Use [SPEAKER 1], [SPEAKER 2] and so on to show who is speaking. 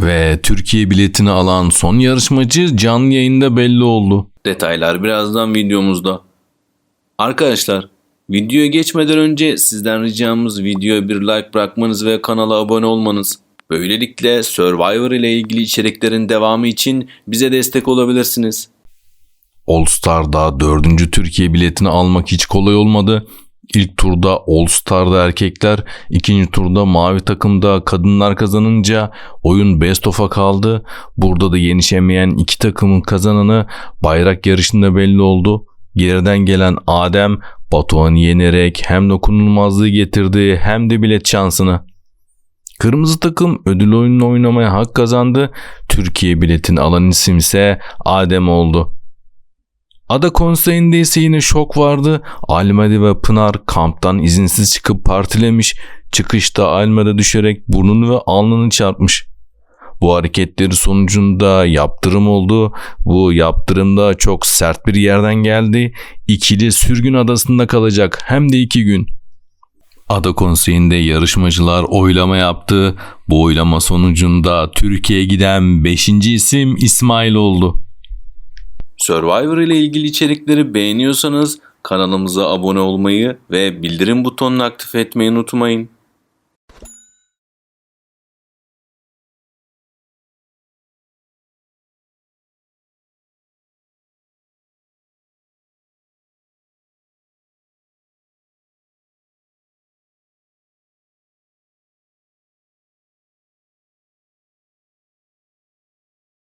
[SPEAKER 1] Ve Türkiye biletini alan son yarışmacı canlı yayında belli oldu.
[SPEAKER 2] Detaylar birazdan videomuzda. Arkadaşlar, videoya geçmeden önce sizden ricamız videoya bir like bırakmanız ve kanala abone olmanız. Böylelikle Survivor ile ilgili içeriklerin devamı için bize destek olabilirsiniz.
[SPEAKER 1] All Star'da dördüncü Türkiye biletini almak hiç kolay olmadı. İlk turda All Star'da erkekler, ikinci turda mavi takımda kadınlar kazanınca oyun best of'a kaldı. Burada da yenişemeyen iki takımın kazananı bayrak yarışında belli oldu. Geriden gelen Adem Batuhan'ı yenerek hem dokunulmazlığı getirdi hem de bilet şansını. Kırmızı takım ödül oyununu oynamaya hak kazandı. Türkiye biletini alan isim ise Adem oldu. Ada konseyinde ise yine şok vardı. Almadi ve Pınar kamptan izinsiz çıkıp partilemiş. Çıkışta Almada düşerek burnunu ve alnını çarpmış. Bu hareketleri sonucunda yaptırım oldu. Bu yaptırımda çok sert bir yerden geldi. İkili sürgün adasında kalacak hem de iki gün. Ada konseyinde yarışmacılar oylama yaptı. Bu oylama sonucunda Türkiye'ye giden 5. isim İsmail oldu.
[SPEAKER 2] Survivor ile ilgili içerikleri beğeniyorsanız kanalımıza abone olmayı ve bildirim butonunu aktif etmeyi unutmayın.